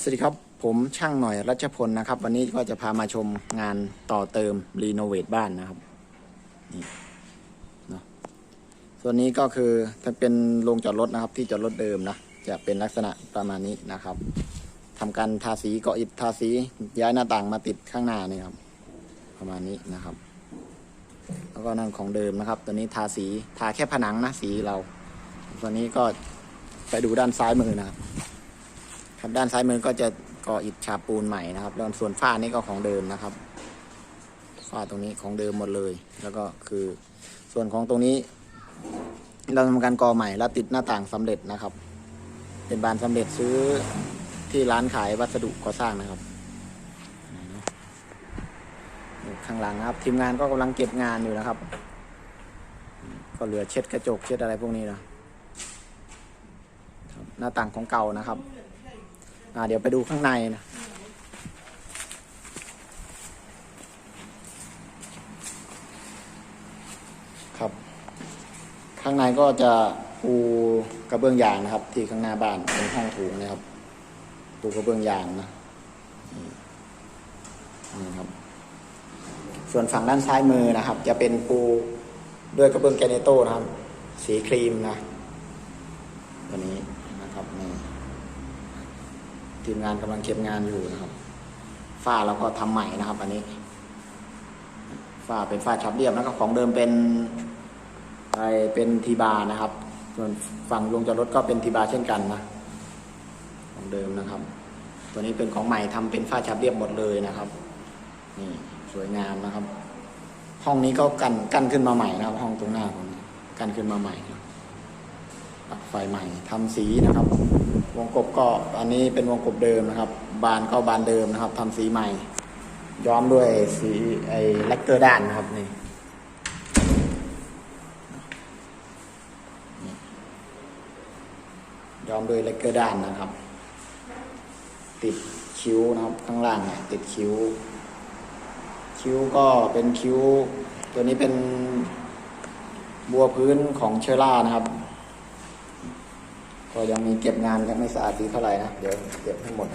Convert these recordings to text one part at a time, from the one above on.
สวัสดีครับ ผมช่างหน่อยรัชพลนะครับ วันนี้ก็จะพามาชมงานต่อเติมรีโนเวทบ้านนะครับนี่เนาะส่วนนี้ก็คือถ้าเป็นโรงจอดรถนะครับ ที่จอดรถเดิมนะจะเป็นลักษณะประมาณนี้นะครับทำการทาสีเก่ออิฐทาสีย้ายหน้าต่างมาติดข้างหน้านี่ครับ ประมาณนี้นะครับ แล้วก็นั่นของเดิมนะครับ ตัวนี้ทาสีทาแค่ผนังนะสีเรา ตัวนี้ก็ไปดูด้านซ้ายมือนะครับ ครับด้านซ้ายมือก็จะก่ออิฐฉาบปูนใหม่นะครับแล้วส่วนฝ้านี่ก็ของเดิมนะครับฝ้าตรงนี้ของเดิมหมดเลย แล้วก็คือส่วนของตรงนี้ เราทำการก่อใหม่แล้วติดหน้าต่างสำเร็จนะครับ เป็นบานสำเร็จซื้อที่ร้านขายวัสดุก่อสร้างนะครับข้างหลังนะครับ ทีมงานก็กำลังเก็บงานอยู่นะครับ ก็เหลือเช็ดกระจกเช็ดอะไรพวกนี้นะหน้าต่างของเก่านะครับ อ่าเดี๋ยวไปดูข้างในนะครับข้างในก็จะปูกระเบื้องยางนะครับ ที่ข้างหน้าบ้านเป็นห้องถูงนะครับ ปูกระเบื้องยางนะนี่ครับ ส่วนฝั่งด้านซ้ายมือนะครับ จะเป็นปูด้วยกระเบื้องแกรนิโต้นะครับ สีครีมนะตัวนี้นะครับนี่ ทีมงานกำลังเก็บงานอยู่นะครับฝ้าเราก็ทำใหม่นะครับ อันนี้ฝ้าเป็นฝ้าชับเรียบแล้วก็ของเดิมเป็นไอเป็นทีบาร์นะครับ ส่วนฝั่งลงจอดรถก็เป็นทีบาร์เช่นกันนะของเดิมนะครับ ตัวนี้เป็นของใหม่ทำเป็นฝ้าชับเรียบหมดเลยนะครับนี่สวยงามนะครับ ห้องนี้ก็กันกั้นขึ้นมาใหม่นะครับ ห้องตรงหน้าผมกั้นขึ้นมาใหม่ ปลั๊กไฟใหม่ทำสีนะครับ วงกบก็อันนี้เป็นวงกบเดิมนะครับ บานก็บานเดิมนะครับทำสีใหม่ ย้อมด้วยสีไอ้แลกเกอร์ด้านนะครับนี่ย้อมด้วยแลกเกอร์ด้านนะครับ ติดคิ้วนะครับข้างล่างเนี่ยติดคิ้ว คิ้วก็เป็นคิ้ว ตัวนี้เป็นบัวพื้นของเชอร่านะครับ ก็ยังมีเก็บงานยังไม่สะอาดดีเท่าไหร่นะ เดี๋ยวเก็บให้หมด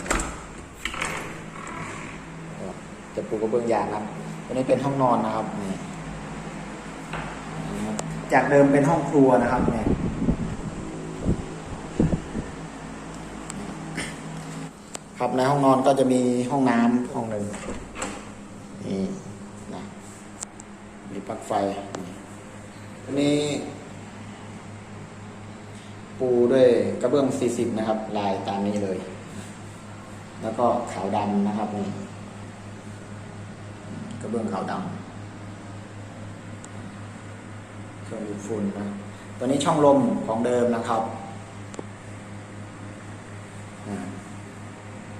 จะปูกระเบื้องยางครับตัวนี้เป็นห้องนอนนะครับนี่จากเดิมเป็นห้องครัวนะครับเนี่ยครับในห้องนอนก็จะมีห้องน้ำห้องหนึ่งนี่นะมีปลั๊กไฟนี่อันนี้ ปูด้วยกระเบื้อง 40 นะครับ ลายตามนี้เลย แล้วก็ขาวดำนะครับนี่กระเบื้องขาวดำเครื่องดูดฝุ่นนะตัวนี้ช่องลมของเดิมนะครับ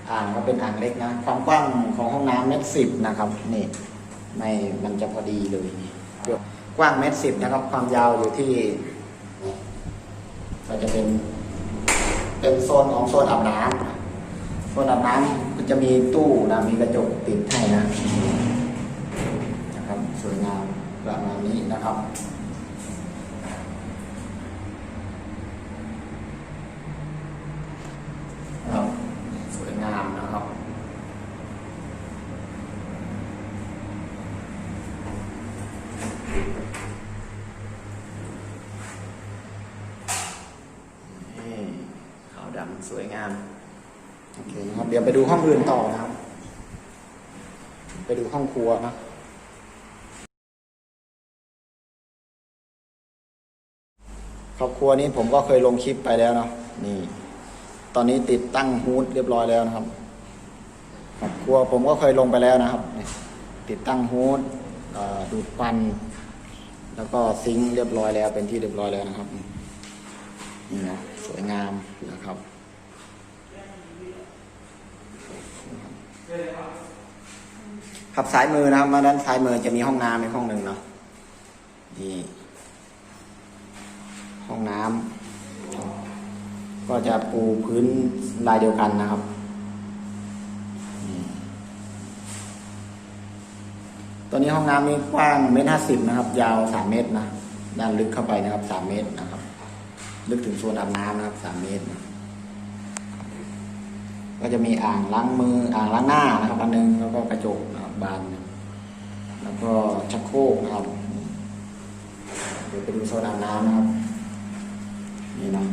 อ่างก็เป็นอ่างเล็กนะ ความกว้างของห้องน้ำเมตรสิบนะครับนี่ไม่มันจะพอดีเลยกว้างเมตรสิบนะครับ ความยาวอยู่ที่ ก็จะเป็นเป็นโซนของโซนอาบน้ำโซนอาบน้ำก็จะมีตู้นะมีกระจกติดให้นะนะครับสวยงามประมาณนี้นะครับครับสวยงามนะครับ นี่ขาวดำ สวยงามโอเคนะครับเดี๋ยวไปดูห้องอื่นต่อนะครับ ไปดูห้องครัวนะครอบครัวนี้ผมก็เคยลงคลิปไปแล้วเนาะนี่ ตอนนี้ติดตั้งฮูดเรียบร้อยแล้วนะครับครอบครัวผมก็เคยลงไปแล้วนะครับติดตั้งฮูดดูดควัน แล้วก็ซิงค์เรียบร้อยแล้วเป็นที่เรียบร้อยแล้วนะครับนี่นะสวยงามนะครับ ขับซ้ายมือนะครับ มาด้านซ้ายมือจะมีห้องน้ำในห้องหนึ่งเนาะนี่ห้องน้ำก็จะปูพื้นลายเดียวกันนะครับนี่ตัวนี้ห้องน้ำนี่กว้างเมตรห้าสิบนะครับ ยาวสามเมตรนะด้านลึกเข้าไปนะครับสามเมตรนะครับ ลึกถึงโซนอาบน้ำนะครับสามเมตรนะก็จะมีอ่างล้างมืออ่างล้างหน้านะครับอันหนึงแล้วก็กระจกนะ บานนึ่งแล้วก็ชักโครกนะครับเดี๋ยวไปดูโซนอาบน้ำนะครับ นี่นะ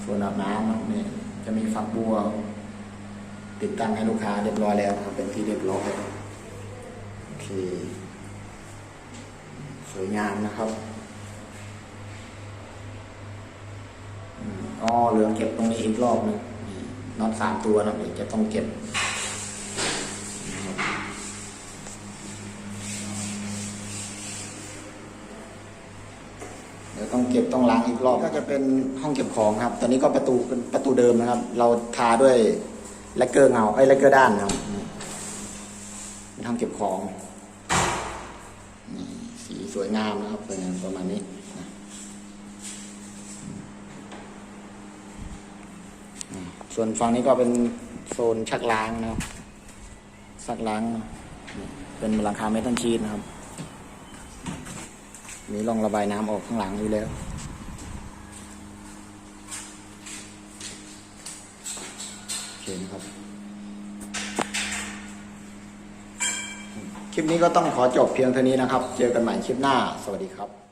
โซนอาบน้ำนะนี่จะมีฝักบัว ติดตั้งให้ลูกค้าเรียบร้อยแล้วครับ เป็นที่เรียบร้อยโอเคสวยงามนะครับอ๋อเหลือเก็บตรงนี้อีกรอบนึงน็อตสามตัวนะเดี๋ยวจะต้องเก็บ เก็บต้องล้างอีกรอบก็จะเป็นห้องเก็บของครับ ตอนนี้ก็ประตูเป็นประตูเดิมนะครับ เราทาด้วยแลกเกอร์เงาไอ้แลกเกอร์ด้านนะครับเป็นห้องเก็บของนี่สีสวยงามนะครับสวยงามประมาณนี้ส่วนฝั่งนี้ก็เป็นโซนชักล้างนะครับซักล้าง เป็นหลังคาเมทัลชีตนะครับ มีร่องระบายน้ำออกข้างหลังอยู่แล้ว โอเคนะครับ คลิปนี้ก็ต้องขอจบเพียงเท่านี้นะครับ เจอกันใหม่คลิปหน้า สวัสดีครับ